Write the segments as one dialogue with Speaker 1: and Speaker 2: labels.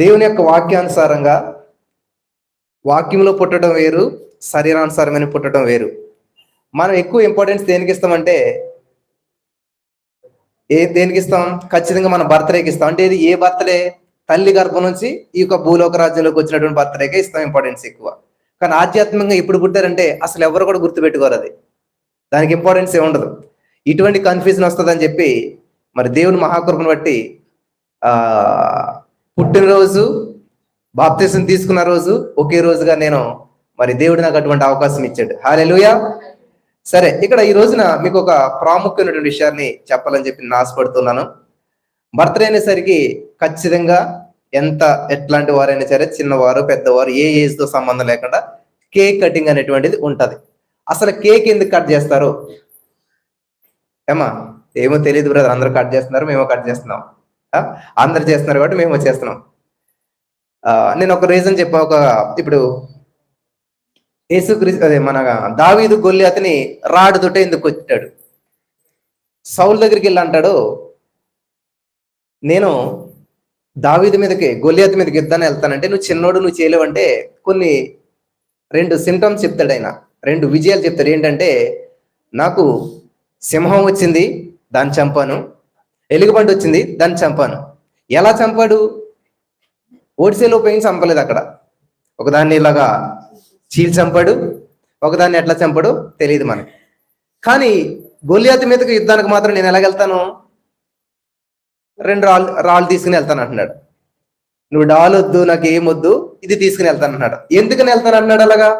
Speaker 1: దేవుని యొక్క వాక్యానుసారంగా వాక్యంలో పుట్టడం వేరు శరీరానుసారమైన పుట్టడం వేరు. మనం ఎక్కువ ఇంపార్టెన్స్ దేనికి ఇస్తామంటే ఏ దేనికి ఇస్తాం? ఖచ్చితంగా మన బర్త్డేకి ఇస్తాం. అంటే ఇది ఏ బర్త్డే? తల్లి గర్భం నుంచి ఈ యొక్క భూలోక రాజ్యంలోకి వచ్చినటువంటి బర్త్డేకే ఇస్తాం ఇంపార్టెన్స్ ఎక్కువ. కానీ ఆధ్యాత్మికంగా ఇప్పుడు పుట్టారంటే అసలు ఎవరు కూడా గుర్తుపెట్టుకోరు అది. దానికి ఇంపార్టెన్స్ ఏ ఉండదు. ఇటువంటి కన్ఫ్యూజన్ వస్తుందని చెప్పి మరి దేవుని మహాకృపను బట్టి ఆ పుట్టినరోజు బాప్తిసం తీసుకున్న రోజు ఒకే రోజుగా నేను మరి దేవుడు నాకు అటువంటి అవకాశం ఇచ్చాడు. హాలెలుయా సరే ఇక్కడ ఈ రోజున మీకు ఒక ప్రాముఖ్యమైనటువంటి విషయాన్ని చెప్పాలని చెప్పి నేను ఆశపడుతున్నాను. భర్త అయినసరికి ఖచ్చితంగా ఎంత ఎట్లాంటి వారైనా సరే చిన్నవారు పెద్దవారు ఏ ఏజ్తో సంబంధం లేకుండా కేక్ కటింగ్ అనేటువంటిది ఉంటది. అసలు కేక్ ఎందుకు కట్ చేస్తారు? ఏమా? ఏమో తెలియదు బ్రదర్ అందరూ కట్ చేస్తున్నారు మేము కట్ చేస్తున్నాం. అందరు చేస్తున్నారు కాబట్టి మేము చేస్తున్నాం. నేను ఒక రీజన్ చెప్పా ఒక ఇప్పుడు యేసు అదే మన దావీదు గొల్లి అతని రాడు తోటే ఎందుకు వచ్చాడు. సౌల్ దగ్గరికి వెళ్ళి అంటాడు నేను దావీదు మీదకి గొల్లియత్ మీదకి యుద్ధాన్ని వెళ్తానంటే నువ్వు చిన్నోడు నువ్వు చేయలేవంటే కొన్ని రెండు సిమ్టమ్స్ చెప్తాడు ఆయన. రెండు విజయాలు చెప్తాడు. ఏంటంటే నాకు సింహం వచ్చింది దాన్ని చంపాను. ఎలుగుబంటి వచ్చింది దాన్ని చంపాను. ఎలా చంపాడు? ఓడిసేలు ఉపయోగించి చంపలేదు అక్కడ. ఒకదాన్ని ఇలాగా చీల్ చంపాడు ఒకదాన్ని ఎట్లా చంపాడు తెలియదు మనకి. కానీ గొలియాతి మీదకి యుద్ధానికి మాత్రం నేను ఎలాగెళ్తాను రెండు రాళ్ళు రాళ్ళు తీసుకుని వెళ్తాను అంటున్నాడు. నువ్వు డాల్ వద్దు నాకు ఏమొద్దు ఇది తీసుకుని వెళ్తాను అన్నాడు ఎందుకని వెళ్తాను అన్నాడు అలాగా?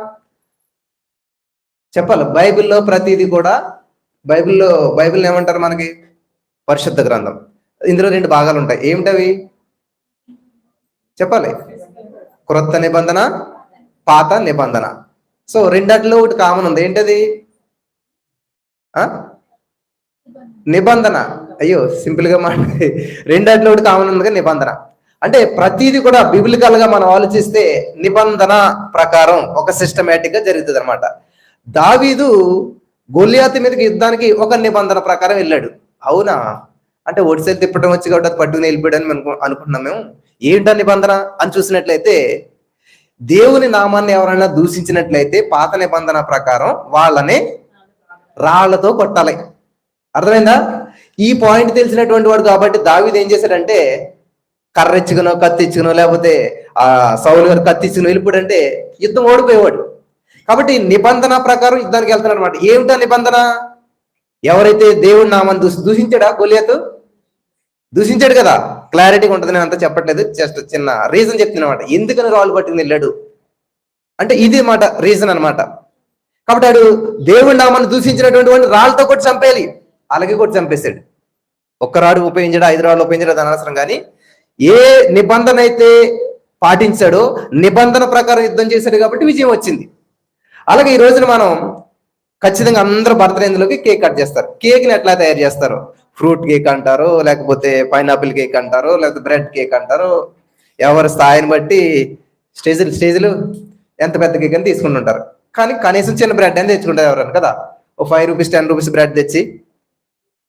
Speaker 1: చెప్పాలి. బైబిల్లో ప్రతిదీ కూడా బైబిల్లో బైబిల్ ఏమంటారు మనకి? పరిశుద్ధ గ్రంథం. ఇందులో రెండు భాగాలు ఉంటాయి. ఏమిటవి? చెప్పాలి. క్రొత్త నిబంధన పాత నిబంధన. సో రెండట్లో ఒకటి కామన్ ఉంది. ఏంటది? నిబంధన. అయ్యో సింపుల్గా మాట రెండట్లో ఒకటి కామన్ ఉంది నిబంధన. అంటే ప్రతిదీ కూడా బిబిలికల్గా మనం ఆలోచిస్తే నిబంధన ప్రకారం ఒక సిస్టమేటిక్గా జరుగుతుంది అనమాట దావీదు గొల్లియాతి మీదకి యుద్ధానికి ఒక నిబంధన ప్రకారం వెళ్ళాడు. అవునా? అంటే ఒడిసేది తిప్పడం వచ్చి కాబట్టి అది పట్టుకుని వెళ్ళిపోయాడని మనం అనుకుంటున్నాం మేము. ఏంటా నిబంధన అని చూసినట్లయితే దేవుని నామాన్ని ఎవరైనా దూషించినట్లయితే పాత నిబంధన ప్రకారం వాళ్ళని రాళ్ళతో కొట్టాలి. అర్థమైందా? ఈ పాయింట్ తెలిసినటువంటి వాడు కాబట్టి దావిది ఏం చేశాడంటే కర్ర ఇచ్చుకునో కత్తి ఇచ్చుకునో లేకపోతే ఆ సౌలు గారు కత్తి ఇచ్చుకుని వెళ్ళిపోయాడంటే యుద్ధం ఓడిపోయేవాడు. కాబట్టి నిబంధన ప్రకారం యుద్ధానికి వెళ్తున్నాడు అనమాట ఏమిటా నిబంధన? ఎవరైతే దేవుడు నామని దూషి దూషించాడా గొలియాతు దూషించాడు కదా. క్లారిటీగా ఉంటుంది నేను అంతా చెప్పట్లేదు. జస్ట్ చిన్న రీజన్ చెప్తున్నమాట. ఎందుకని రాళ్ళు పట్టుకుని వెళ్ళాడు? అంటే ఇది మాట రీజన్ అన్నమాట. కాబట్టి ఆడు దేవుడు నామని దూషించినటువంటి వాడిని రాళ్ళతో కూడా చంపేయాలి. అలాగే కొట్టి చంపేశాడు. ఒక్క రాడు ఉపయోగించాడు ఐదు రాళ్ళు ఉపయోగించాడు అది అనవసరం కానీ ఏ నిబంధన అయితే పాటించాడో నిబంధన ప్రకారం యుద్ధం చేశాడు కాబట్టి విజయం వచ్చింది. అలాగే ఈ రోజున మనం ఖచ్చితంగా అందరూ బర్త్డేందులోకి కేక్ కట్ చేస్తారు. కేక్ని ఎట్లా తయారు చేస్తారు? ఫ్రూట్ కేక్ అంటారు లేకపోతే పైనాపిల్ కేక్ అంటారు లేకపోతే బ్రెడ్ కేక్ అంటారు. ఎవరి స్థాయిని బట్టి స్టేజ్లు స్టేజ్లు ఎంత పెద్ద కేక్ అని తీసుకుంటుంటారు కానీ కనీసం చిన్న బ్రెడ్ అని తెచ్చుకుంటారు ఎవరైనా కదా. ఓ five rupees ten rupees bread తెచ్చి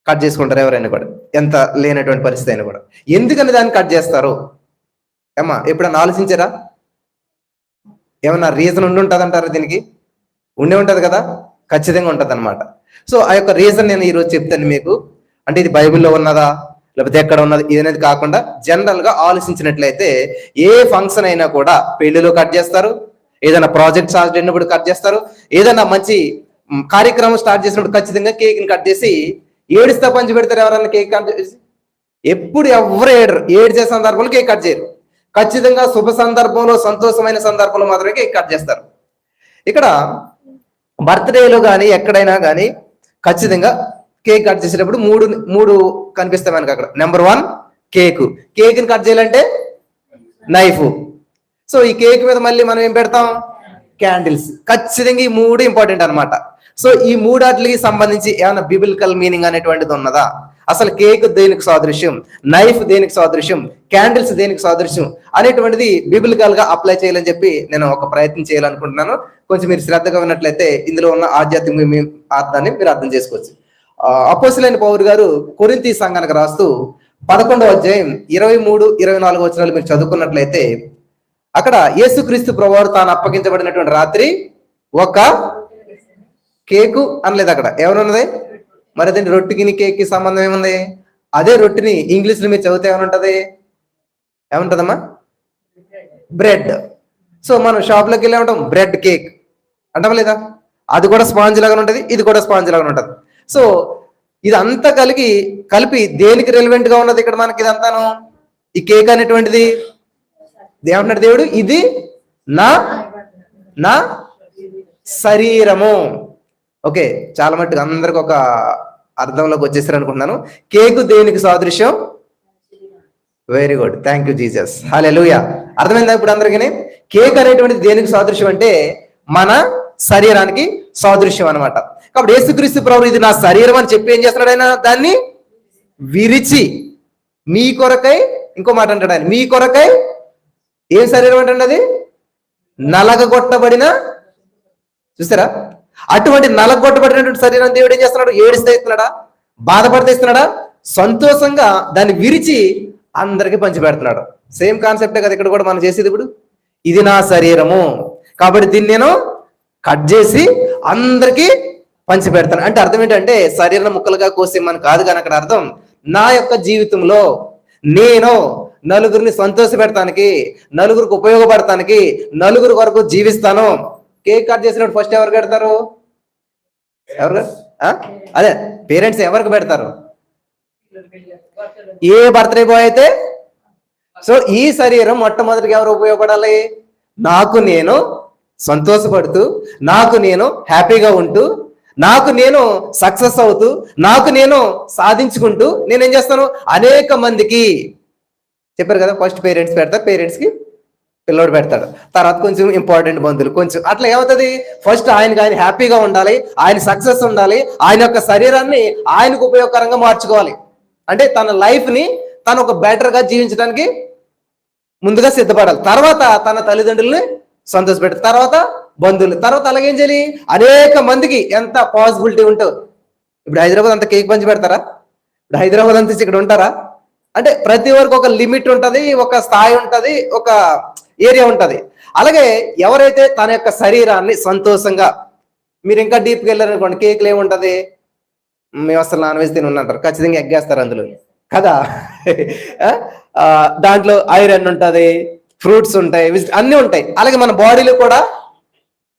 Speaker 1: కట్ చేసుకుంటారు ఎవరైనా కూడా. ఎంత లేనటువంటి పరిస్థితి అయినా కూడా. ఎందుకని దాన్ని కట్ చేస్తారు? ఏమ్మా ఎప్పుడన్నా ఆలోచించారా? ఏమన్నా రీజన్ ఉండి ఉంటుంది అంటారా దీనికి? ఉండే ఉంటుంది కదా. ఖచ్చితంగా ఉంటుంది అనమాట సో ఆ యొక్క రీజన్ నేను ఈరోజు చెప్తాను మీకు. అంటే ఇది బైబిల్లో ఉన్నదా? లేకపోతే ఎక్కడ ఉన్నది? ఇది అనేది కాకుండా జనరల్గా ఆలోచించినట్లయితే ఏ ఫంక్షన్ అయినా కూడా పెళ్ళిలో కట్ చేస్తారు ఏదైనా ప్రాజెక్ట్ స్టార్ట్ అయినప్పుడు కట్ చేస్తారు ఏదైనా మంచి కార్యక్రమం స్టార్ట్ చేసినప్పుడు ఖచ్చితంగా కేక్ని కట్ చేసి ఏడుస్తా పంచి పెడతారు ఎవరైనా కేక్ కట్ చేసి? ఎప్పుడు ఎవరు ఏడరు. ఏడ్చే సందర్భంలో కేక్ కట్ చేయరు. ఖచ్చితంగా శుభ సందర్భంలో సంతోషమైన సందర్భంలో మాత్రమే కేక్ కట్ చేస్తారు. ఇక్కడ బర్త్డేలో కానీ ఎక్కడైనా కానీ ఖచ్చితంగా కేక్ కట్ చేసేటప్పుడు మూడు మూడు కనిపిస్తాయి మనకి అక్కడ. Number one cake. కేక్ని కట్ చేయాలంటే నైఫ్ సో ఈ కేక్ మీద మళ్ళీ మనం ఏం పెడతాం? క్యాండిల్స్ ఖచ్చితంగా ఈ మూడు ఇంపార్టెంట్ అనమాట సో ఈ మూడాటికి సంబంధించి ఏమైనా బిబిలికల్ మీనింగ్ అనేటువంటిది ఉన్నదా? అసలు కేక్ దేనికి సాదృశ్యం? నైఫ్ దేనికి సాదృశ్యం? క్యాండిల్స్ దేనికి సాదృశ్యం? అనేటువంటిది బిబిలికల్గా అప్లై చేయాలని చెప్పి నేను ఒక ప్రయత్నం చేయాలనుకుంటున్నాను. కొంచెం మీరు శ్రద్ధగా ఉన్నట్లయితే ఇందులో ఉన్న ఆధ్యాత్మిక మీ- అర్థాన్ని మీరు అర్థం చేసుకోవచ్చు. అపోసులైన పౌరు గారు కొరింతి సంఘానికి రాస్తూ పదకొండవ అధ్యాయం ఇరవై మూడు ఇరవై నాలుగు వచనాలు మీరు చదువుకున్నట్లయితే అక్కడ యేసుక్రీస్తు ప్రభువారు తాను అప్పగించబడినటువంటి రాత్రి ఒక కేకు అనలేదు అక్కడ. ఏమనున్నది మరి అదేంటి రొట్టికి కేక్కి సంబంధం ఏముంది? అదే రొట్టిని ఇంగ్లీష్లో మీరు చదివితే ఏమంటది? ఏముంటదమ్మా? బ్రెడ్. సో మనం షాప్లోకి వెళ్ళి ఉంటాం బ్రెడ్ కేక్. అంటాం లేదా? అది కూడా స్పాంజ్ లాగా ఉంటుంది ఇది కూడా స్పాంజ్ లాగా ఉంటుంది. సో ఇదంతా కలిగి కలిపి దేనికి రెలివెంట్గా ఉన్నది ఇక్కడ మనకి ఇదంతాను? ఈ కేక్ అనేటువంటిది? ఏమంటున్నాడు దేవుడు? ఇది నా నా శరీరము. ఓకే చాలా మట్టుకు అందరికి ఒక అర్థంలోకి వచ్చేసారు అనుకుంటున్నాను కేకు దేనికి సాదృశ్యం? Very good thank you Jesus హాలే అర్థమైందా ఇప్పుడు అందరికీ కేక్ అనేటువంటిది దేనికి సాదృశ్యం అంటే మన శరీరానికి సాదృశ్యం అన్నమాట. కాబట్టి యేసుక్రీస్తు ప్రభు ఇది నా శరీరం అని చెప్పి ఏం చేస్తున్నాడు ఆయన? దాన్ని విరిచి మీ కొరకై ఇంకో మాట అంటాడు ఆయన మీ కొరకై ఏం శరీరం అంటే అది? నలగగొట్టబడిన చూసారా అటువంటి నలగొట్టబడినటువంటి శరీరం దేవుడు ఏం చేస్తున్నాడు? ఏడిస్తే ఇస్తున్నాడా? బాధపడితే ఇస్తున్నాడా? సంతోషంగా దాన్ని విరిచి అందరికి పంచిపెడుతున్నాడు. సేమ్ కాన్సెప్టే కదా ఇక్కడ కూడా మనం చేసేది ఇప్పుడు? ఇది నా శరీరము. కాబట్టి దీన్ని నేను కట్ చేసి అందరికి పంచి పెడతాను అంటే అర్థం ఏంటంటే శరీరం ముక్కలుగా కోసేమని కాదు కానీ అక్కడ అర్థం నా యొక్క జీవితంలో నేను నలుగురిని సంతోష పెడతానికి నలుగురికి ఉపయోగపడటానికి నలుగురు వరకు జీవిస్తాను. కేక్ కట్ చేసినప్పుడు ఫస్ట్ ఎవరు పెడతారు? ఎవరు? అదే పేరెంట్స్ ఎవరికి పెడతారు? ఏ బర్త్డే బాయ్ అయితే? సో ఈ శరీరం మొట్టమొదటిగా ఎవరు ఉపయోగపడాలి? నాకు నేను సంతోషపడుతూ నాకు నేను హ్యాపీగా ఉంటూ నాకు నేను సక్సెస్ అవుతూ నాకు నేను సాధించుకుంటూ నేను ఏం చేస్తాను? అనేక మందికి చెప్పారు కదా ఫస్ట్ పేరెంట్స్ పెడతారు పేరెంట్స్కి పిల్లోడు పెడతాడు. తర్వాత కొంచెం ఇంపార్టెంట్ బంధువులు కొంచెం అట్లా ఏమవుతుంది? ఫస్ట్ ఆయనకి ఆయన హ్యాపీగా ఉండాలి ఆయన సక్సెస్ ఉండాలి ఆయన యొక్క శరీరాన్ని ఆయనకు ఉపయోగకరంగా మార్చుకోవాలి. అంటే తన లైఫ్ని తను ఒక బెటర్గా జీవించడానికి ముందుగా సిద్ధపడాలి. తర్వాత తన తల్లిదండ్రుల్ని సంతోషపెట్టాలి. తర్వాత బంధువులు తర్వాత అలాగేం చేయాలి? అనేక మందికి ఎంత పాసిబిలిటీ ఉంటుంది. ఇప్పుడు హైదరాబాద్ అంత కేక్ పంచి పెడతారా? ఇప్పుడు హైదరాబాద్ అంతా ఇక్కడ ఉంటారా? అంటే ప్రతి వరకు ఒక లిమిట్ ఉంటుంది ఒక స్థాయి ఉంటుంది ఒక ఏరియా ఉంటుంది. అలాగే ఎవరైతే తన యొక్క శరీరాన్ని సంతోషంగా మీరు ఇంకా డీప్కి వెళ్ళారనుకోండి కేక్లు ఏముంటుంది? మేము అసలు నాన్ వెజ్ తిని ఉన్నంటారు. ఖచ్చితంగా ఎగ్గేస్తారు అందులో. కదా? దాంట్లో ఐరన్ ఉంటుంది ఫ్రూట్స్ ఉంటాయి విజ్- అన్ని ఉంటాయి. అలాగే మన బాడీలో కూడా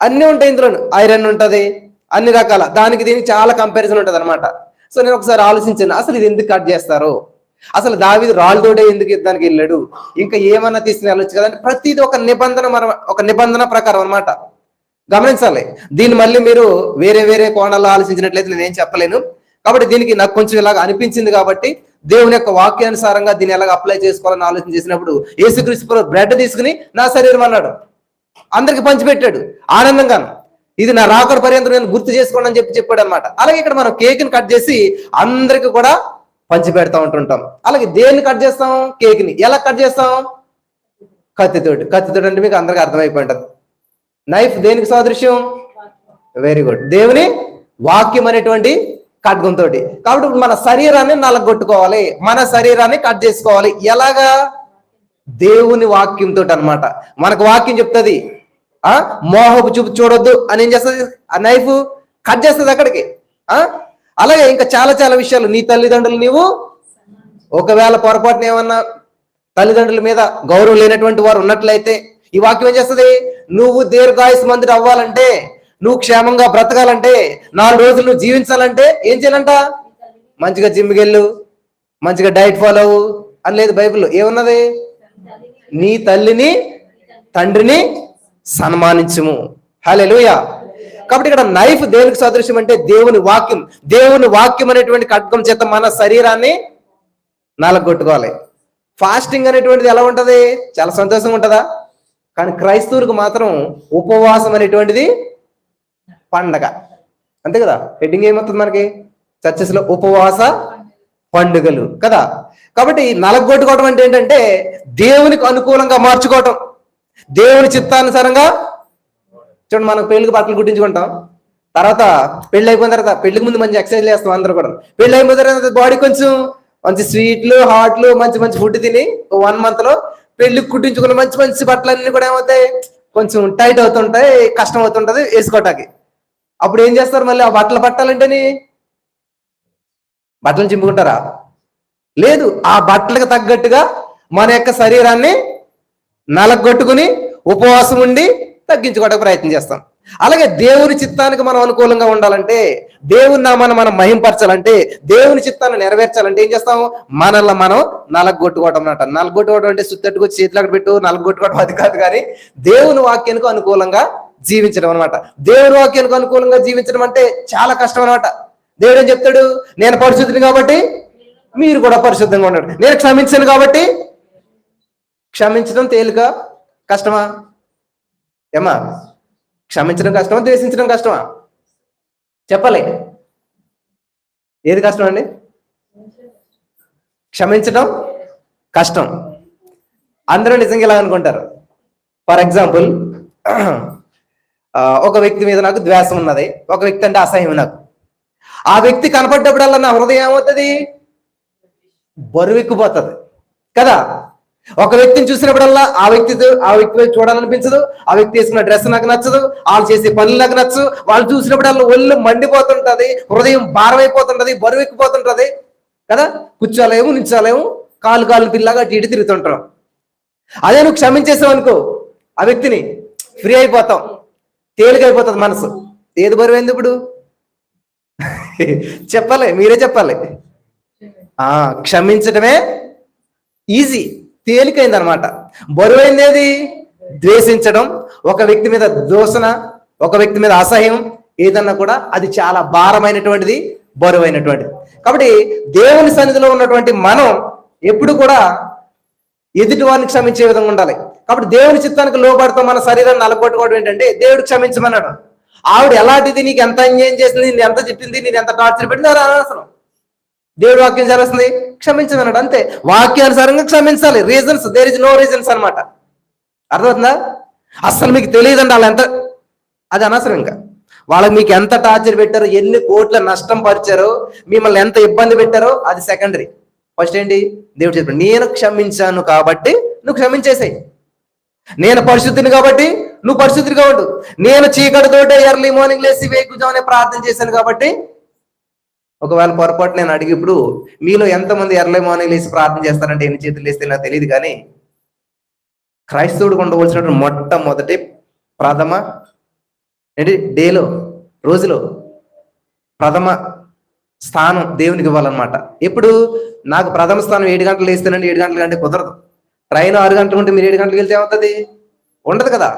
Speaker 1: అన్ని ఉంటాయి ఇందులో ఐరన్ ఉంటుంది అన్ని రకాల. దానికి దీనికి చాలా కంపారిజన్ ఉంటుంది అనమాట సో నేను ఒకసారి ఆలోచించాను అసలు ఇది ఎందుకు కట్ చేస్తారు? అసలు దావిది రాళ్ళతోడే ఎందుకు యుద్ధానికి వెళ్ళాడు? ఇంకా ఏమన్నా తీసుకుని వెళ్ళొచ్చు కదంటే ప్రతిది ఒక నిబంధన ఒక నిబంధన ప్రకారం అన్నమాట. గమనించాలి. దీన్ని మళ్ళీ మీరు వేరే వేరే కోణాల్లో ఆలోచించినట్లయితే నేనేం చెప్పలేను. కాబట్టి దీనికి నాకు కొంచెం ఇలాగ అనిపించింది కాబట్టి దేవుని యొక్క వాక్యానుసారంగా దీన్ని ఎలాగ అప్లై చేసుకోవాలని ఆలోచన చేసినప్పుడు యేసుక్రీస్తు బ్రెడ్ తీసుకుని నా శరీరం అన్నాడు. అందరికి పంచిపెట్టాడు. ఆనందంగాను. ఇది నా రాకడ పర్యంతం నేను గుర్తు చేసుకోండి అని చెప్పి చెప్పాడు అనమాట అలాగే ఇక్కడ మనం కేక్ని కట్ చేసి అందరికి కూడా పంచి పెడతా ఉంటుంటాం. అలాగే దేన్ని కట్ చేస్తాం? కేక్ని ఎలా కట్ చేస్తాం? కత్తితోటి. కత్తితోటి అంటే మీకు అందరికి అర్థమైపోయి ఉంటుంది నైఫ్ దేనికి సాదృశ్యం? వెరీ గుడ్ దేవుని వాక్యం అనేటువంటి ఖడ్గంతో కాబట్టి మన శరీరాన్ని నలగొట్టుకోవాలి. మన శరీరాన్ని కట్ చేసుకోవాలి. ఎలాగా? దేవుని వాక్యంతో అనమాట మనకు వాక్యం చెప్తుంది ఆ మోహపు చూపు చూడొద్దు అని ఏం చేస్తుంది? ఆ నైఫ్ కట్ చేస్తుంది అక్కడికి. ఆ అలాగే ఇంకా చాలా చాలా విషయాలు. నీ తల్లిదండ్రులు నీవు ఒకవేళ పొరపాటున ఏమన్నా తల్లిదండ్రుల మీద గౌరవం లేనటువంటి వారు ఉన్నట్లయితే ఈ వాక్యం ఏం చేస్తుంది? నువ్వు దీర్ఘాయుస్ మందుడు అవ్వాలంటే నువ్వు క్షేమంగా బ్రతకాలంటే నాలుగు రోజులు నువ్వు జీవించాలంటే ఏం చేయాలంట? మంచిగా జిమ్కి వెళ్ళు మంచిగా డైట్ ఫాలో అవ్వు అని లేదు బైబిల్లో. ఏమున్నది? నీ తల్లిని తండ్రిని సన్మానించుము. హల్లెలూయా. కాబట్టి ఇక్కడ నైఫ్ దేనికి సదృశ్యం అంటే దేవుని వాక్యం. దేవుని వాక్యం అనేటువంటి ఖడ్గం చేత మన శరీరాన్ని నలగొట్టుకోవాలి. ఫాస్టింగ్ అనేటువంటిది ఎలా ఉంటది? చాలా సంతోషంగా ఉంటుందా? కానీ క్రైస్తవులకు మాత్రం ఉపవాసం అనేటువంటిది పండగ. అంతే కదా? హెడ్డింగ్ ఏమవుతుంది మనకి? చర్చెస్లో ఉపవాస పండుగలు. కదా? కాబట్టి నలగొట్టుకోవడం అంటే ఏంటంటే దేవునికి అనుకూలంగా మార్చుకోవటం. దేవుని చిత్తానుసారంగా చూడండి మనం పెళ్ళికి బట్టలు కుట్టించుకుంటాం. తర్వాత పెళ్ళి అయిపోయిన తర్వాత పెళ్ళికి ముందు మంచి ఎక్సర్సైజ్ చేస్తాం అందరూ కూడా. పెళ్ళి అయిపోయిన తర్వాత బాడీ కొంచెం మంచి స్వీట్లు హాట్లు మంచి మంచి ఫుడ్ తిని వన్ మంత్లో పెళ్ళికి కుట్టించుకున్న మంచి మంచి బట్టలన్నీ కూడా ఏమవుతాయి? కొంచెం టైట్ అవుతుంటాయి కష్టం అవుతుంటది వేసుకోవటానికి అప్పుడు ఏం చేస్తారు మళ్ళీ? ఆ బట్టలు పట్టాలంటేని బట్టలు చింపుకుంటారా? లేదు ఆ బట్టలకు తగ్గట్టుగా మన యొక్క శరీరాన్ని నలగొట్టుకుని ఉపవాసం ఉండి తగ్గించుకోవడానికి ప్రయత్నం చేస్తాం. అలాగే దేవుని చిత్తానికి మనం అనుకూలంగా ఉండాలంటే దేవుని నామాన్ని మనం మహింపరచాలంటే దేవుని చిత్తాన్ని నెరవేర్చాలంటే ఏం చేస్తాం మనల్ని మనం నలగొట్టుకోవడం అనమాట నలగొట్టుకోవడం అంటే సుత్తట్టుకొచ్చి చేతులు అక్కడ పెట్టు నలగొట్టుకోవడం అది కాదు కానీ దేవుని వాక్యానికి అనుకూలంగా జీవించడం అనమాట దేవుని వాక్యానికి అనుకూలంగా జీవించడం అంటే చాలా కష్టం అనమాట దేవుడు ఏం చెప్తాడు? నేను పరిశుద్ధిని కాబట్టి మీరు కూడా పరిశుద్ధంగా ఉండండి. నేను క్షమించాను కాబట్టి క్షమించడం తేలిక కష్టమా? ఏమా క్షమించడం కష్టమా? ద్వేషించడం కష్టమా? చెప్పాలి. ఏది కష్టం అండి? క్షమించడం కష్టం. అందరూ నిజంగా ఇలా అనుకుంటారు? ఫర్ ఎగ్జాంపుల్ ఒక వ్యక్తి మీద నాకు ద్వేషం ఉన్నది. ఒక వ్యక్తి అంటే అసహ్యం నాకు. ఆ వ్యక్తి కనపడ్డప్పుడల్లా నా హృదయం ఏమవుతుంది? బరువెక్కిపోతుంది. కదా? ఒక వ్యక్తిని చూసినప్పుడల్లా ఆ వ్యక్తి ఆ వ్యక్తి చూడాలనిపించదు. ఆ వ్యక్తి వేసుకున్న డ్రెస్ నాకు నచ్చదు. వాళ్ళు చేసే పనులు నాకు నచ్చు వాళ్ళు చూసినప్పుడల్లా ఒళ్ళు మండిపోతుంటది. హృదయం భారం అయిపోతుంటది బరువు ఎక్కిపోతుంటది. కదా? కూర్చోలేము నిల్చోలేము. కాలు కాలు పిల్లగా అటు ఇటు తిరుగుతుంటాం అదే నువ్వు క్షమించేసావు అనుకో. ఆ వ్యక్తిని ఫ్రీ అయిపోతాం. తేలికైపోతుంది మనసు. ఏది బరువైంది ఇప్పుడు? చెప్పాలి. మీరే చెప్పాలి. ఆ క్షమించటమే ఈజీ తేలికైంది అనమాట బరువైంది ఏది ద్వేషించడం. ఒక వ్యక్తి మీద దోషణ ఒక వ్యక్తి మీద అసహ్యం ఏదన్నా కూడా అది చాలా భారమైనటువంటిది బరువైనటువంటిది. కాబట్టి దేవుని సన్నిధిలో ఉన్నటువంటి మనం ఎప్పుడు కూడా ఎదుటి వారిని క్షమించే విధంగా ఉండాలి. కాబట్టి దేవుని చిత్తానికి లోబడతాం మన శరీరాన్ని నలగొట్టుకోవడం ఏంటంటే దేవుడు క్షమించమన్నాడు. ఆవిడ ఎలాంటిది నీకు ఎంత అన్యాయం చేసింది నేను ఎంత చెప్పింది నేను ఎంత టార్చర్ పెట్టింది అది అనవసరం. దేవుడు వాక్యం చేస్తుంది? క్షమించమన్నాడు అంతే. వాక్యానుసారంగా క్షమించాలి. Reasons there is no reasons అనమాట అర్థమవుతుందా? అస్సలు మీకు తెలియదండి వాళ్ళు ఎంత అది అనవసరం ఇంకా వాళ్ళకి మీకు ఎంత టార్చర్ పెట్టారో ఎన్ని కోట్ల నష్టం పరిచారో మిమ్మల్ని ఎంత ఇబ్బంది పెట్టారో అది సెకండరీ ఫస్ట్ ఏంటి? దేవుడు చెప్పాడు నేను క్షమించాను కాబట్టి నువ్వు క్షమించేసాయి. నేను పరిశుద్ధిని కాబట్టి నువ్వు పరిశుద్ధిని కాబట్టి నేను చీకటితోటే ఎర్లీ మార్నింగ్ లేసి వేకుజామనే ప్రార్థన చేశాను కాబట్టి ఒకవేళ పొరపాటు నేను అడిగి ఇప్పుడు మీలో ఎంతమంది ఎర్లీ మార్నింగ్ లేసి ప్రార్థన చేస్తారంటే ఎన్ని చేతులు లేస్తే నాకు తెలియదు కానీ క్రైస్తవుడు ఉండవలసినటువంటి మొట్టమొదటి ప్రథమ ఏంటి? డేలో రోజులో ప్రథమ స్థానం దేవునికి ఇవ్వాలన్నమాట. ఇప్పుడు నాకు ప్రథమ స్థానం ఏడు గంటలు వేస్తానండి ఏడు గంటలు అంటే కుదరదు. ట్రైన్ ఆరు గంటలు ఉంటే మీరు ఏడు గంటలకు వెళ్తే ఏమవుతుంది? ఉండదు కదా.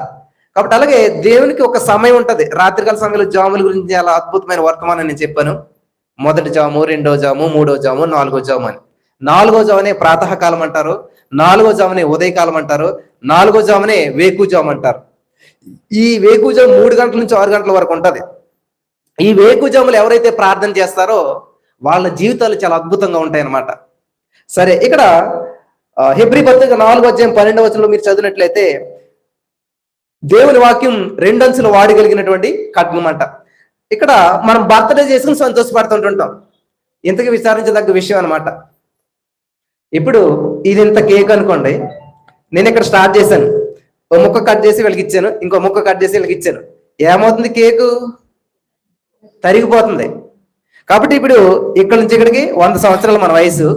Speaker 1: కాబట్టి అలాగే దేవునికి ఒక సమయం ఉంటుంది. రాత్రికాల సమయంలో జాముల గురించి చాలా అద్భుతమైన వర్తమానం నేను చెప్పాను. మొదటి జాము రెండో జాము మూడో జాము నాలుగో జాము అని. నాలుగో జామునే ప్రాతకాలం అంటారు నాలుగో జామునే ఉదయకాలం అంటారు నాలుగో జామునే వేకుజాము అంటారు. ఈ వేకుజాము మూడు గంటల నుంచి ఆరు గంటల వరకు ఉంటుంది. ఈ వేకుజాములు ఎవరైతే ప్రార్థన చేస్తారో వాళ్ళ జీవితాలు చాలా అద్భుతంగా ఉంటాయి అన్నమాట సరే ఇక్కడ ఆ, పత్రిక నాలుగో అధ్యాయం పన్నెండవ వచనంలో మీరు చదివినట్లయితే దేవుని వాక్యం రెండంచులు వాడగలిగినటువంటి ఖడ్గం అంటారు ఇక్కడ మనం బర్త్డే చేసుకుని సంతోషపడుతుంటుంటాం. ఇంతకు విచారించదగ్గ విషయం అనమాట ఇప్పుడు ఇది ఇంత కేక్ అనుకోండి. నేను ఇక్కడ స్టార్ట్ చేశాను. ఓ ముక్క కట్ చేసి వీళ్ళకి ఇచ్చాను. ఇంకో ముక్క కట్ చేసి వీళ్ళకి ఇచ్చాను. ఏమవుతుంది కేకు? తరిగిపోతుంది. కాబట్టి ఇప్పుడు ఇక్కడ నుంచి ఇక్కడికి వంద సంవత్సరాలు మన వయసు.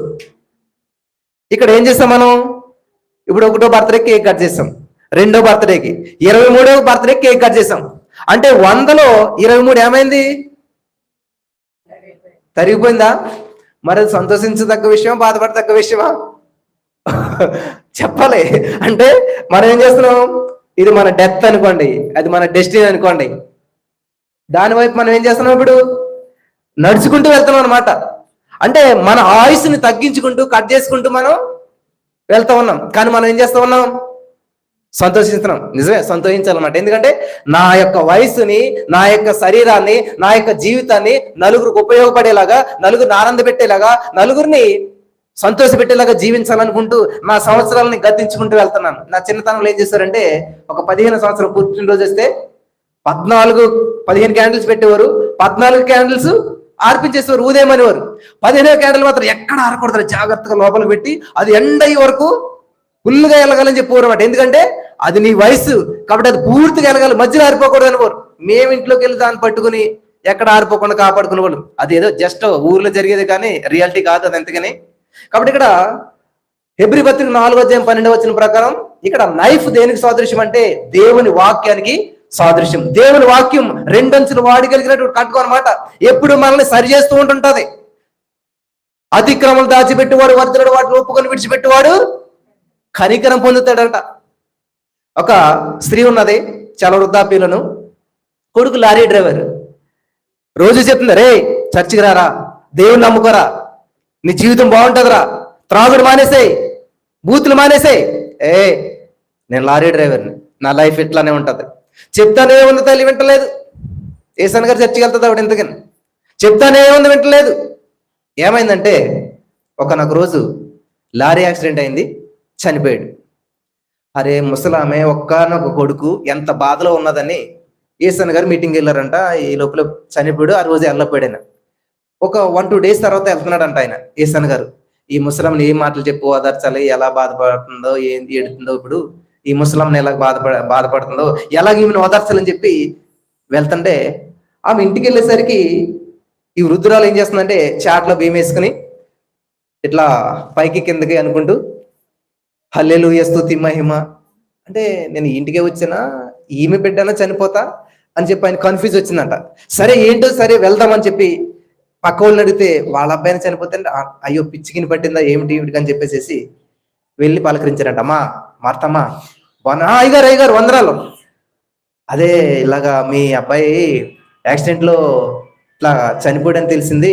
Speaker 1: ఇక్కడ ఏం చేస్తాం మనం? ఇప్పుడు ఒకటో బర్త్డే కేక్ కట్ చేస్తాం. రెండో బర్త్డేకి. ఇరవై మూడో బర్త్డే కేక్ కట్ చేసాం అంటే వందలో ఇరవై మూడు ఏమైంది? తరిగిపోయిందా? మరి అది సంతోషించదగ్గ విషయం బాధపడదగ్గ విషయమా? చెప్పాలి. అంటే మనం ఏం చేస్తున్నాం? ఇది మన డెత్ అనుకోండి అది మన డెస్టినీ అనుకోండి. దాని వైపు మనం ఏం చేస్తున్నాం ఇప్పుడు? నడుచుకుంటూ వెళ్తున్నాం అనమాట అంటే మన ఆయుస్ని తగ్గించుకుంటూ కట్ చేసుకుంటూ మనం వెళ్తా ఉన్నాం. కానీ మనం ఏం చేస్తా ఉన్నాం? సంతోషిస్తున్నాం. నిజమే సంతోషించాలన్నమాట. ఎందుకంటే నా యొక్క వయసుని నా యొక్క శరీరాన్ని నా యొక్క జీవితాన్ని నలుగురికి ఉపయోగపడేలాగా నలుగురిని ఆనంద పెట్టేలాగా నలుగురిని సంతోష పెట్టేలాగా జీవించాలనుకుంటూ నా సంవత్సరాలని గద్దించుకుంటూ వెళ్తున్నాను. నా చిన్నతనంలో ఏం చేస్తారంటే ఒక పదిహేను సంవత్సరం పుట్టినరోజు వస్తే పద్నాలుగు పదిహేను క్యాండిల్స్ పెట్టేవారు. పద్నాలుగు క్యాండిల్స్ ఆర్పించేసేవారు ఊదేమనేవారు. పదిహేను క్యాండిల్ మాత్రం ఎక్కడ ఆరకూడదు జాగ్రత్తగా లోపలికి పెట్టి అది ఎండ అయ్యే వరకు ఫుల్గా వెళ్ళగలని చెప్పేవారు ఎందుకంటే అది నీ వయసు కాబట్టి అది పూర్తిగా వెళ్ళగాలి మధ్యలో ఆరిపోకూడదు అనేవారు మేము ఇంట్లోకి వెళ్ళి దాన్ని పట్టుకుని ఎక్కడ ఆరిపోకుండా కాపాడుకునే వాళ్ళు. అది ఏదో జస్ట్ ఊర్లో జరిగేది కానీ రియాలిటీ కాదు అది ఎంతగాని కాబట్టి ఇక్కడ హెబ్రి పత్రిక నాలుగో అధ్యాయం పన్నెండు వచ్చిన ప్రకారం ఇక్కడ నైఫ్ దేనికి సాదృశ్యం అంటే దేవుని వాక్యానికి సాదృశ్యం. దేవుని వాక్యం రెండంచులు వాడగలిగినటువంటి కట్టుకో అనమాట ఎప్పుడు మనల్ని సరి చేస్తూ ఉంటుంటది. అతిక్రమం దాచిపెట్టేవాడు వర్ధుడు వాటిని ఒప్పుకొని విడిచిపెట్టేవాడు కనికరం పొందుతాడంట. ఒక స్త్రీ ఉన్నది చాలా వృద్ధాప్యులను. కొడుకు లారీ డ్రైవర్. రోజు చెప్తుంది రే చర్చికి రారా దేవుని నమ్ముకోరా నీ జీవితం బాగుంటుందిరా త్రాగుడు మానేసేయ్ బూతులు మానేసేయ్. ఏ నేను లారీ డ్రైవర్ని నా లైఫ్ ఇట్లానే ఉంటుంది. చెప్తానే ఉంది తల్లి వింటలేదు. ఏసన్ గారు చర్చికి వెళ్తుంది ఆవిడ ఎందుకని? చెప్తానే ఉంది వింటలేదు. ఏమైందంటే ఒకనొక రోజు లారీ యాక్సిడెంట్ అయింది చనిపోయాడు. అరే ముసలామె ఒక్కనొక కొడుకు ఎంత బాధలో ఉన్నదని ఏసన్ గారు మీటింగ్ వెళ్ళారంట. ఈ లోపల చనిపోయాడు ఆ రోజు వెళ్ళపోయాడు ఒక వన్ టూ డేస్ తర్వాత వెళ్తున్నాడంట ఆయన ఏసన్ గారు. ఈ ముసలంని ఏం మాటలు చెప్పు ఓదార్చాలి ఎలా బాధపడుతుందో ఏం ఏడుతుందో ఇప్పుడు. ఈ ముసలంని ఎలా బాధపడ బాధపడుతుందో ఎలాగ ఈమెను ఓదార్చాలని చెప్పి వెళ్తుంటే ఆమె ఇంటికి వెళ్ళేసరికి ఈ వృద్ధురాలు ఏం చేస్తుందంటే చాట్లో భీమేసుకుని ఇట్లా పైకి కిందకి అనుకుంటూ హల్లెలు స్తుతి మహిమ. అంటే నేను ఇంటికే వచ్చినా ఈమె బిడ్డనా చనిపోతా అని చెప్పి ఆయన కన్ఫ్యూజ్ వచ్చిందంట. సరే ఏంటో సరే వెళ్దామని చెప్పి పక్క వాళ్ళని అడిగితే వాళ్ళ అబ్బాయిని చనిపోతే అయ్యో పిచ్చికిని పట్టిందా ఏమిటి ఏమిటి అని చెప్పేసి వెళ్ళి పలకరించారంట. అమ్మా మార్తమ్మా బాగున్నా? అయ్యగారు అయ్యగారు వందరాలు అదే ఇలాగా మీ అబ్బాయి యాక్సిడెంట్లో ఇట్లా చనిపోయాడని తెలిసింది.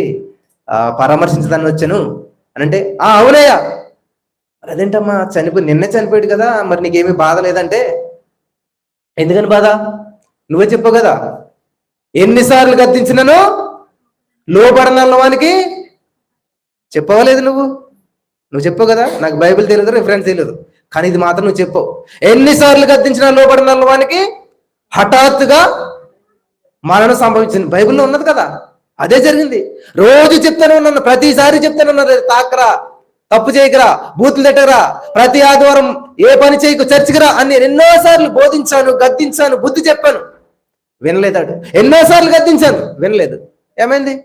Speaker 1: పరామర్శించడానికి వచ్చాను. అని అంటే ఆ అవునయ్యా మరి అదేంటమ్మా చనిపోయి నిన్నే చనిపోయాడు కదా మరి నీకేమీ బాధ లేదంటే? ఎందుకని బాధ? నువ్వే చెప్పావు కదా ఎన్నిసార్లు గద్దించినను లోపడనన్న వానికి చెప్పవలేదు నువ్వు? నువ్వు చెప్పావు కదా నాకు బైబిల్ తెలియదు రిఫరెన్స్ తెలియదు కానీ ఇది మాత్రం నువ్వు చెప్పవు. ఎన్నిసార్లు గద్దించిన లోపడిన వానికి హఠాత్తుగా మరణం సంభవించింది. బైబిల్లో ఉన్నది కదా అదే జరిగింది. రోజు చెప్తానే ఉన్నాను ప్రతిసారి చెప్తానే ఉన్నారు తాకరా. తప్పు చేయకరా బూతులు తిట్టరా ప్రతి ఆదివారం ఏ పని చేయకు చర్చికిరా అని ఎన్నోసార్లు బోధించాను గద్దించాను బుద్ధి చెప్పాను. వినలేదాడు ఎన్నోసార్లు గద్దించాను వినలేదు. ఏమైంది?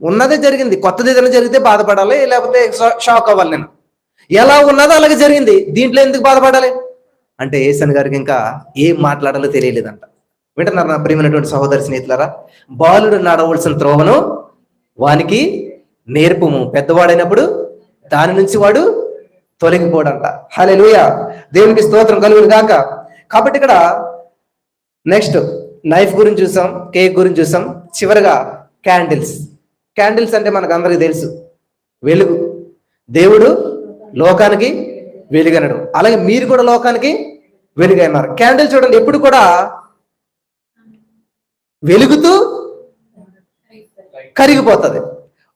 Speaker 1: ఉన్నదే జరిగింది. కొత్తది ఏదైనా జరిగితే బాధపడాలి లేకపోతే షా- షాక్ అవ్వాలి నేను. ఎలా ఉన్నదో అలాగే జరిగింది. దీంట్లో ఎందుకు బాధపడాలి? అంటే ఏసన్ గారికి ఇంకా ఏం మాట్లాడాలో తెలియలేదంట. వింటున్నారు నా ప్రియమైనటువంటి సహోదరి స్నేహితులారా? బాలుడు నడవలసిన త్రోవను వానికి నేర్పుము. పెద్దవాడైనప్పుడు దాని నుంచి వాడు తొలగిపోడంట. లూయ దేవునికి స్తోత్రం కలుగును గాక. కాబట్టి ఇక్కడ నెక్స్ట్ నైఫ్ గురించి చూసాం కేక్ గురించి చూసాం. చివరగా క్యాండిల్స్. క్యాండిల్స్ అంటే మనకు అందరికీ తెలుసు. వెలుగు. దేవుడు లోకానికి వెలుగనడు. అలాగే మీరు కూడా లోకానికి వెలుగైనారు. క్యాండిల్ చూడండి ఎప్పుడు కూడా వెలుగుతూ కరిగిపోతుంది.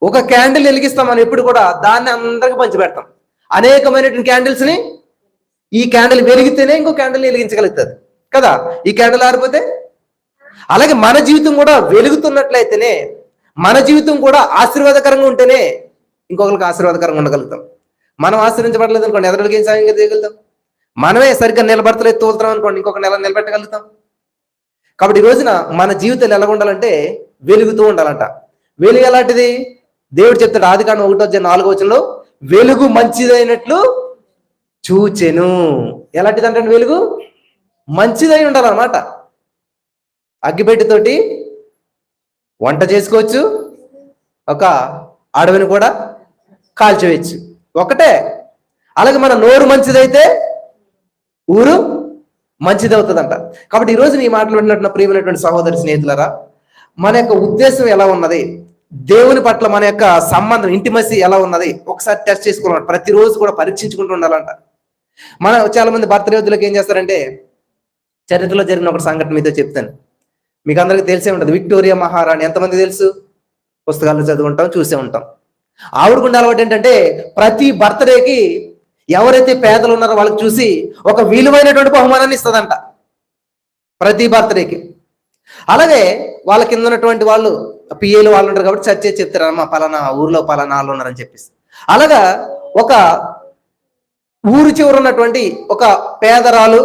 Speaker 1: ఒక క్యాండిల్ వెలిగిస్తాం మనం ఎప్పుడు కూడా దాన్ని అందరికి పంచిపెడతాం. అనేకమైనటువంటి క్యాండిల్స్ని ఈ క్యాండిల్ వెలిగితేనే ఇంకో క్యాండిల్ వెలిగించగలుగుతుంది. కదా? ఈ క్యాండిల్ ఆరిపోతే? అలాగే మన జీవితం కూడా వెలుగుతున్నట్లయితేనే మన జీవితం కూడా ఆశీర్వాదకరంగా ఉంటేనే ఇంకొకరికి ఆశీర్వాదకరంగా ఉండగలుగుతాం. మనం ఆశ్రయించబడలేదు అనుకోండి ఎదరికి ఏం సాయం చేయగలుగుతాం? మనమే సరిగ్గా నిలబడతలేదు తోలుతాం అనుకోండి ఇంకొక నెల నిలబెట్టగలుగుతాం. కాబట్టి ఈ రోజున మన జీవితాలు ఎలా ఉండాలంటే వెలుగుతూ ఉండాలంట. వెలుగు ఎలాంటిది దేవుడు చెప్తాడు ఆది కాండం ఒకటో వచ్చిన నాలుగో వచనంలో వెలుగు మంచిదైనట్లు చూచెను. ఎలాంటిది అంటే వెలుగు? మంచిదై ఉండాలన్నమాట. అగ్గిపెట్టితోటి వంట చేసుకోవచ్చు ఒక అడవిని కూడా కాల్చివేయచ్చు ఒకటే అలాగే మన నోరు మంచిదైతే ఊరు మంచిది అవుతుందంట కాబట్టి ఈరోజు నీ మాటలు వింటున్న ప్రియమైనటువంటి సహోదరి స్నేహితులరా మన యొక్క ఉద్దేశం ఎలా ఉన్నది? దేవుని పట్ల మన యొక్క సంబంధం ఇంటిమసీ ఎలా ఉన్నది? ఒకసారి టెస్ట్ చేసుకోవాలంట. ప్రతిరోజు కూడా పరీక్షించుకుంటూ ఉండాలంట. మన చాలా మంది భర్త యోధులకు ఏం చేస్తారంటే చరిత్రలో జరిగిన ఒక సంఘటన మీతో చెప్తాను. మీకు అందరికీ తెలిసే ఉంటుంది. విక్టోరియా మహారాణి ఎంతమంది తెలుసు? పుస్తకాల్లో చదువుకుంటాం చూసే ఉంటాం. ఆవిడకు ఉండే అలవాటు ఏంటంటే ప్రతి బర్త్డేకి ఎవరైతే పేదలు ఉన్నారో వాళ్ళకి చూసి ఒక విలువైనటువంటి బహుమానాన్ని ఇస్తుందంట. ప్రతి బర్త్డేకి. అలాగే వాళ్ళ కింద ఉన్నటువంటి వాళ్ళు పిఏలు వాళ్ళు ఉంటారు కాబట్టి చర్చే చెప్తారు మా పలానా ఊర్లో పలానా వాళ్ళు ఉన్నారని చెప్పేసి. అలాగా ఒక ఊరు చివర ఉన్నటువంటి ఒక పేదరాలు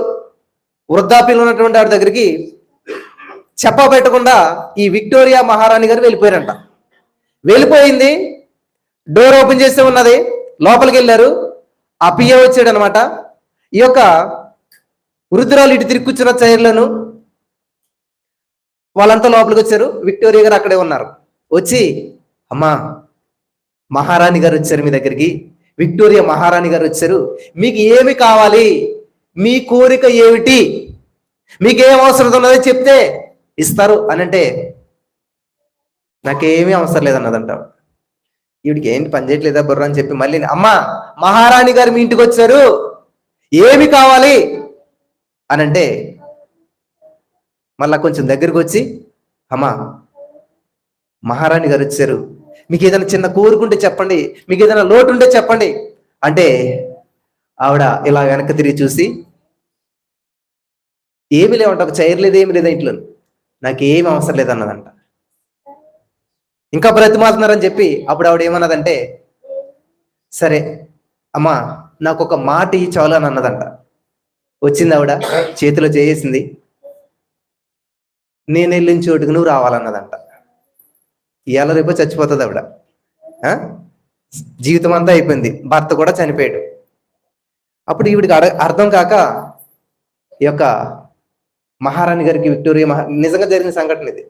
Speaker 1: వృద్ధాప్యంలో ఉన్నటువంటి వాడి దగ్గరికి చెప్ప పెట్టకుండా ఈ విక్టోరియా మహారాణి గారు వెళ్ళిపోయారంట. వెళ్ళిపోయింది డోర్ ఓపెన్ చేస్తే ఉన్నది లోపలికి వెళ్ళారు. ఆ పిఏ వచ్చాడు అనమాట ఈ యొక్క వృద్ధురాలు ఇటు తిరిగి కూర్చున్న చైర్లను వాళ్ళంతా లోపలికి వచ్చారు. విక్టోరియా గారు అక్కడే ఉన్నారు. వచ్చి అమ్మా మహారాణి గారు వచ్చారు మీ దగ్గరికి. విక్టోరియా మహారాణి గారు వచ్చారు. మీకు ఏమి కావాలి? మీ కోరిక ఏమిటి? మీకు ఏం అవసరం ఉన్నదో చెప్తే ఇస్తారు అని అంటే నాకేమీ అవసరం లేదన్నదంట. ఈవిడికి ఏంటి పని చేయట్లేదా బుర్ర అని చెప్పి మళ్ళీ అమ్మా మహారాణి గారు మీ ఇంటికి వచ్చారు. ఏమి కావాలి? అనంటే మళ్ళా కొంచెం దగ్గరకు వచ్చి అమ్మా మహారాణి గారు వచ్చారు. మీకు ఏదైనా చిన్న కోరుకుంటే చెప్పండి మీకు ఏదైనా లోటు ఉంటే చెప్పండి అంటే ఆవిడ ఇలా వెనక్కి తిరిగి చూసి ఏమి లేవంట ఒక చైర్ లేదు ఏమి లేదా ఇంట్లో నాకేమి అవసరం లేదన్నదంట. ఇంకా బ్రతిమాలుతున్నారని చెప్పి అప్పుడు ఆవిడ ఏమన్నదంటే సరే అమ్మా నాకు ఒక మాట ఇ చాలు అని అన్నదంట. వచ్చింది ఆవిడ చేతిలో చేసింది నేను వెళ్ళిన చోటుకు నువ్వు రావాలన్నదంట. ఇవాళ రేపు చచ్చిపోతుంది ఆవిడ. జీవితం అంతా అయిపోయింది. భర్త కూడా చనిపోయాడు. అప్పుడు ఈవిడికి అడ అర్థం కాక ఈ యొక్క మహారాణి గారికి విక్టోరియా మహా నిజంగా జరిగిన సంఘటన ఇది.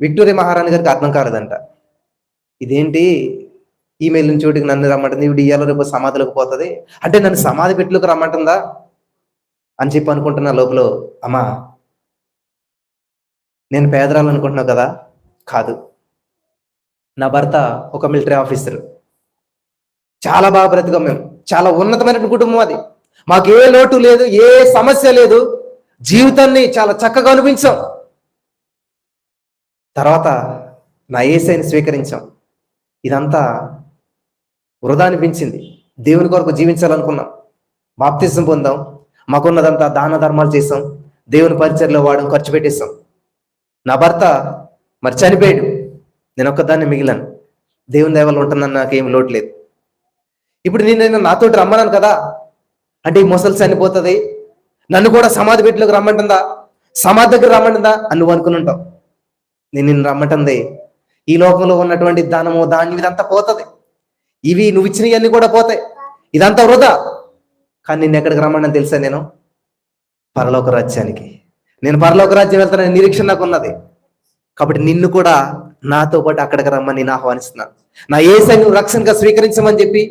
Speaker 1: విక్టోరియా మహారాణి గారికి అర్థం కాలేదంట. ఇదేంటి? ఈమె వెళ్ళిన చోటికి నన్ను రమ్మంటుంది. ఈవిడ ఇవాళ రేపు సమాధిలోకి పోతుంది. అంటే నన్ను సమాధి పెట్టులోకి రమ్మంటుందా? అని చెప్పి అనుకుంటున్నా లోపల అమ్మా నేను పేదరాలు అనుకుంటున్నావు కదా? కాదు. నా భర్త ఒక మిలిటరీ ఆఫీసర్. చాలా బాగా బ్రతికాం మేము. చాలా ఉన్నతమైన కుటుంబం అది. మాకు ఏ లోటు లేదు ఏ సమస్య లేదు. జీవితాన్ని చాలా చక్కగా అనిపించాం తర్వాత నా ఏసైని స్వీకరించాం. ఇదంతా వృధా అనిపించింది దేవుని కొరకు జీవించాలనుకున్నాం. బాప్తిజం పొందాం. మాకున్నదంతా దాన ధర్మాలు చేసాం. దేవుని పరిచర్లో వాడడం ఖర్చు పెట్టేస్తాం నా భర్త మరి చనిపోయాడు. నేను ఒక్కదాన్ని మిగిలాను. దేవుని దేవాలు ఉంటుందని నాకేం లోటు లేదు. ఇప్పుడు నేను నేను నాతోటి రమ్మన్నాను కదా? అంటే ఈ ముసలి చనిపోతుంది. నన్ను కూడా సమాధి పెట్టిలోకి రమ్మంటుందా? సమాధి దగ్గర రమ్మంటుందా? అని నువ్వు అనుకుని ఉంటావు. నేను నిన్ను రమ్మంటుంది. ఈ లోకంలో ఉన్నటువంటి ధనము దాన్ని ఇదంతా పోతుంది. ఇవి నువ్వు ఇచ్చినవన్నీ కూడా పోతాయి. ఇదంతా వృధా. కానీ నిన్ను ఎక్కడికి రమ్మని తెలుసా నేను? పరలోక రాజ్యానికి. నేను పరలోక రాజ్యం వెళ్తానని నిరీక్షణ నాకు ఉన్నది. కాబట్టి నిన్ను కూడా నాతో పాటు అక్కడికి రమ్మని నేను ఆహ్వానిస్తున్నాను నా ఏసై నువ్వు రక్షణగా స్వీకరించమని చెప్పి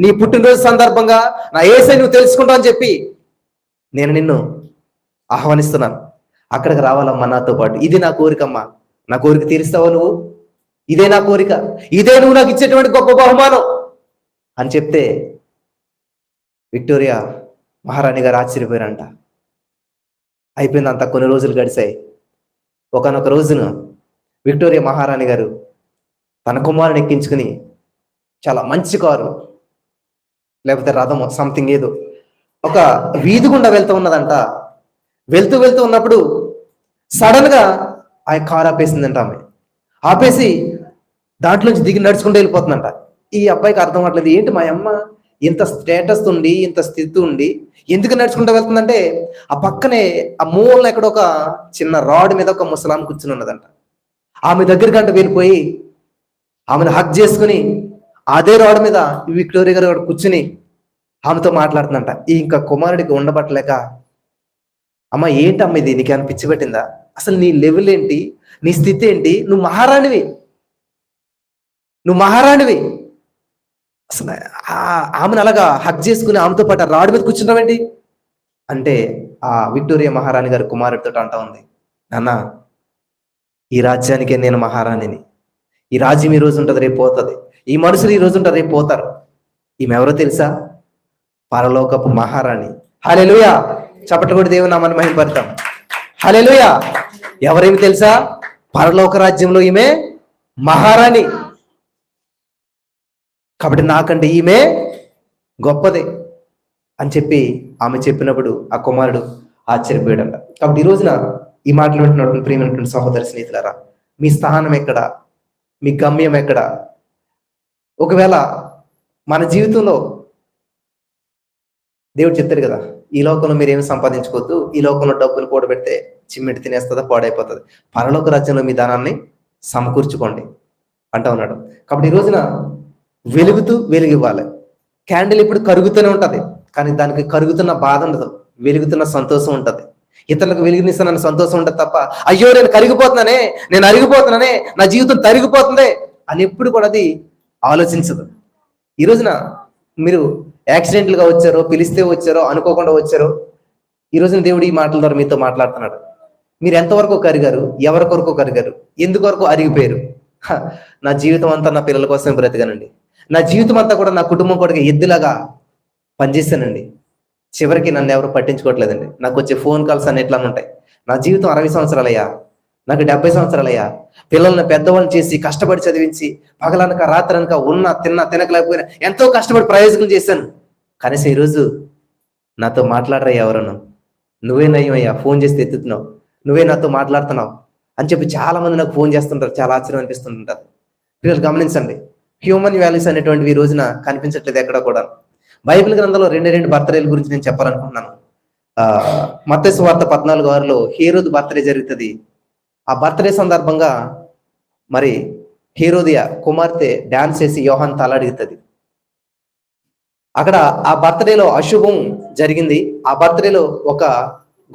Speaker 1: నీ పుట్టినరోజు సందర్భంగా నా ఏసై నువ్వు తెలుసుకుంటావు అని చెప్పి నేను నిన్ను ఆహ్వానిస్తున్నాను. అక్కడికి రావాలమ్మా నాతో పాటు. ఇది నా కోరికమ్మా. నా కోరిక తీరుస్తావా నువ్వు? ఇదే నా కోరిక. ఇదే నువ్వు నాకు ఇచ్చేటువంటి గొప్ప బహుమానం అని చెప్తే విక్టోరియా మహారాణి గారు ఆశ్చర్యపోయారంట. అయిపోయింది అంత. కొన్ని రోజులు గడిచాయి. ఒకనొక రోజున విక్టోరియా మహారాణి గారు తన కుమారుని ఎక్కించుకుని చాలా మంచి కారు లేకపోతే రథము సంథింగ్ ఏదో ఒక వీధి గుండా వెళ్తూ ఉన్నదంట. వెళ్తూ వెళ్తూ ఉన్నప్పుడు సడన్గా ఆ కారు ఆపేసిందంట ఆమె. ఆపేసి దాంట్లోంచి దిగి నడుచుకుంటూ వెళ్ళిపోతుందంట. ఈ అబ్బాయికి అర్థం అవ్వట్లేదు ఏంటి మా అమ్మ ఇంత స్టేటస్ ఉండి ఇంత స్థితి ఉండి ఎందుకు నడుచుకుంటూ వెళ్తుందంటే ఆ పక్కనే ఆ మూలన ఎక్కడ ఒక చిన్న రాడ్ మీద ఒక ముసలాం కూర్చుని ఉన్నదంట. ఆమె దగ్గర అంటే వెళ్ళిపోయి ఆమెను హక్ చేసుకుని అదే రాడ్ మీద విక్టోరియా గారు కూర్చుని ఆమెతో మాట్లాడుతుందంట. ఈ ఇంకా కుమారుడికి ఉండబట్టలేక అమ్మ ఏంటమ్మ ఇది? నీకు ఏమైనా పిచ్చి పెట్టిందా? అసలు నీ లెవెల్ ఏంటి? నీ స్థితి ఏంటి? నువ్వు మహారాణివి. నువ్వు మహారాణివి. అసలు ఆ- ఆమెను అలాగా హక్ చేసుకుని ఆమెతో పాటు రాడ్ మీద కూర్చున్నామండి అంటే ఆ విక్టోరియా మహారాణి గారి కుమారుడితో అంటా ఉంది. నాన్న ఈ రాజ్యానికే నేను మహారాణిని. ఈ రాజ్యం ఈ రోజు ఉంటుంది రేపు పోతుంది. ఈ మనుషులు ఈ రోజు ఉంటారు రేపు పోతారు. ఈమె ఎవరో తెలుసా? పరలోకపు మహారాణి. హలెలుయా! చప్పట్లు కూడా దేవుని నామని మహిమపడతాం హలెలుయా! ఎవరేమి తెలుసా? పరలోక రాజ్యంలో ఈమె మహారాణి. కాబట్టి నాకంటే ఈమె గొప్పదే అని చెప్పి ఆమె చెప్పినప్పుడు ఆ కుమారుడు ఆశ్చర్యపోయాడంట. కాబట్టి ఈ రోజున ఈ మాటలు వింటున్నటువంటి ప్రియమైనటువంటి సహోదర స్నేహితులారా మీ స్థానం ఎక్కడ? మీ గమ్యం ఎక్కడ? ఒకవేళ మన జీవితంలో దేవుడు చెప్తాడు కదా ఈ లోకంలో మీరు ఏమి సంపాదించుకోవద్దు ఈ లోకంలో డబ్బులు కూడబెడితే చిమ్మిటి తినేస్తుందా పాడైపోతుంది. పరలోక రాజ్యంలో మీ ధనాన్ని సమకూర్చుకోండి అంటా ఉన్నాడు. కాబట్టి ఈ రోజున వెలుగుతూ వెలుగివ్వాలి. క్యాండిల్ ఇప్పుడు కరుగుతూనే ఉంటుంది కానీ దానికి కరుగుతున్న బాధ ఉండదు వెలుగుతున్న సంతోషం ఉంటుంది. ఇతరులకు వెలుగునిస్తానని సంతోషం ఉండదు తప్ప అయ్యో నేను కరిగిపోతున్నానే నేను అరిగిపోతున్నానే నా జీవితం తరిగిపోతుంది అని ఎప్పుడు కూడా అది ఆలోచించదు. ఈ రోజున మీరు యాక్సిడెంట్లుగా వచ్చారో పిలిస్తే వచ్చారో అనుకోకుండా వచ్చారో ఈ రోజున దేవుడు ఈ మాటల ద్వారా మీతో మాట్లాడుతున్నాడు. మీరు ఎంతవరకు కరిగారు ఎవరి కొరకు కరిగారు ఎందుకొరకు అరిగిపోయారు? నా జీవితం అంతా నా పిల్లల కోసమే బ్రతికానండి. నా జీవితం అంతా కూడా నా కుటుంబం కూడా ఎద్దులాగా పనిచేస్తానండి. చివరికి నన్ను ఎవరు పట్టించుకోవట్లేదండి. నాకు వచ్చే ఫోన్ కాల్స్ అన్ని ఎట్లా ఉంటాయి. నా జీవితం అరవై సంవత్సరాలయ్యా. నాకు డెబ్బై సంవత్సరాలయ్యా. పిల్లల్ని పెద్దవాళ్ళని చేసి కష్టపడి చదివించి పగలనక రాత్రనక ఉన్న తిన్న తినకలేకపోయినా ఎంతో కష్టపడి ప్రయోజనం చేశాను. కనీసం ఈరోజు నాతో మాట్లాడరా ఎవరన్నా? నువ్వే నయ్యమయ్యా ఫోన్ చేస్తే ఎత్తుతున్నావు. నువ్వే నాతో మాట్లాడుతున్నావు అని చెప్పి చాలా మంది నాకు ఫోన్ చేస్తుంటారు. చాలా ఆశ్చర్యం అనిపిస్తుంటారు పిల్లలు గమనించండి. హ్యూమన్ వాల్యూస్ అనేటువంటివి ఈ రోజున కనిపించట్లేదు ఎక్కడ కూడా. బైబిల్ గ్రంథంలో రెండు రెండు బర్త్డేల గురించి నేను చెప్పాలనుకుంటున్నాను. ఆ మత్తసు వార్త పద్నాలుగు ఆరులో హీరోది బర్త్డే జరుగుతుంది. ఆ బర్త్డే సందర్భంగా మరి హీరోదియ కుమార్తె డాన్స్ చేసి యోహాన్ తలాడుగుతుంది అక్కడ ఆ బర్త్డేలో అశుభం జరిగింది. ఆ బర్త్డేలో ఒక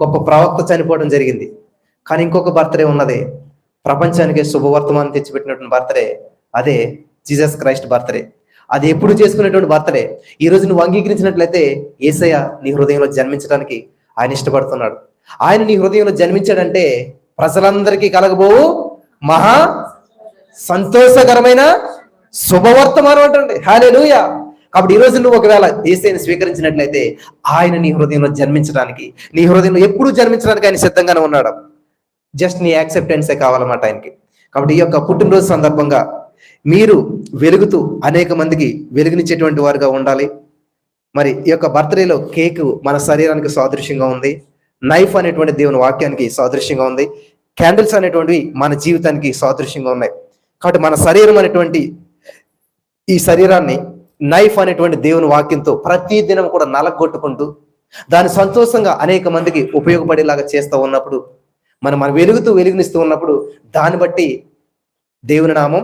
Speaker 1: గొప్ప ప్రవక్త చనిపోవడం జరిగింది. కానీ ఇంకొక బర్త్డే ఉన్నది. ప్రపంచానికి శుభవర్తమానం తెచ్చిపెట్టినటువంటి బర్త్డే. అదే జీసస్ క్రైస్ట్ బర్త్డే. అది ఎప్పుడు చేసుకునేటువంటి బర్త్డే? ఈ రోజు నువ్వు అంగీకరించినట్లయితే ఏసయ్య నీ హృదయంలో జన్మించడానికి ఆయన ఇష్టపడుతున్నాడు. ఆయన నీ హృదయంలో జన్మించాడంటే ప్రజలందరికీ కలగబోవు మహా సంతోషకరమైన శుభవర్తమానం అంటండి. హాలేలుయ కాబట్టి ఈ రోజు నువ్వు ఒకవేళ ఏసైని స్వీకరించినట్లయితే ఆయన నీ హృదయంలో జన్మించడానికి నీ హృదయంలో ఎప్పుడు జన్మించడానికి ఆయన సిద్ధంగానే ఉన్నాడు. జస్ట్ నీ యాక్సెప్టెన్సే కావాలన్నమాట ఆయనకి. కాబట్టి ఈ యొక్క పుట్టినరోజు సందర్భంగా మీరు వెలుగుతూ అనేక మందికి వెలుగునిచ్చేటువంటి వారుగా ఉండాలి. మరి ఈ యొక్క బర్త్డేలో కేక్ మన శరీరానికి సాదృశ్యంగా ఉంది. నైఫ్ అనేటువంటి దేవుని వాక్యానికి సాదృశ్యంగా ఉంది. క్యాండిల్స్ అనేటువంటివి మన జీవితానికి సాదృశ్యంగా ఉన్నాయి. కాబట్టి మన శరీరం అనేటువంటి ఈ శరీరాన్ని నైఫ్ అనేటువంటి దేవుని వాక్యంతో ప్రతి దినం కూడా నలగొట్టుకుంటూ దాన్ని సంతోషంగా అనేక మందికి ఉపయోగపడేలాగా చేస్తూ ఉన్నప్పుడు మనం మన వెలుగుతూ వెలుగునిస్తూ ఉన్నప్పుడు దాన్ని బట్టి దేవుని నామం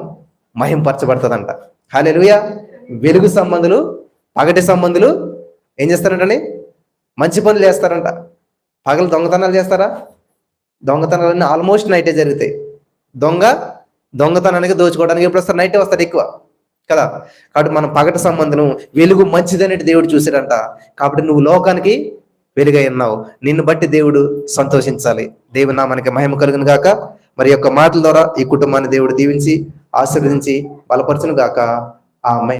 Speaker 1: మహింపరచబడుతుందంట. హాలెలుయ వెలుగు సంబంధులు పగటి సంబంధులు ఏం చేస్తారంటండి? మంచి పనులు చేస్తారంట. పగలు దొంగతనాలు చేస్తారా? దొంగతనాలన్నీ ఆల్మోస్ట్ నైటే జరుగుతాయి. దొంగ దొంగతనానికి దోచుకోవడానికి ఎప్పుడు వస్తారు? నైటే వస్తారు ఎక్కువ. కదా? కాబట్టి మనం పగటి సంబంధం వెలుగు మంచిదనేటి దేవుడు చూసాడంట కాబట్టి నువ్వు లోకానికి వెలుగై ఉన్నావు. నిన్ను బట్టి దేవుడు సంతోషించాలి. దేవుని నామానికి మహిమ కలుగును గాక. మరి యొక్క మాటల ద్వారా ఈ కుటుంబాన్ని దేవుడు దీవించి ఆశీర్వదించి బలపరచును గాక ఆ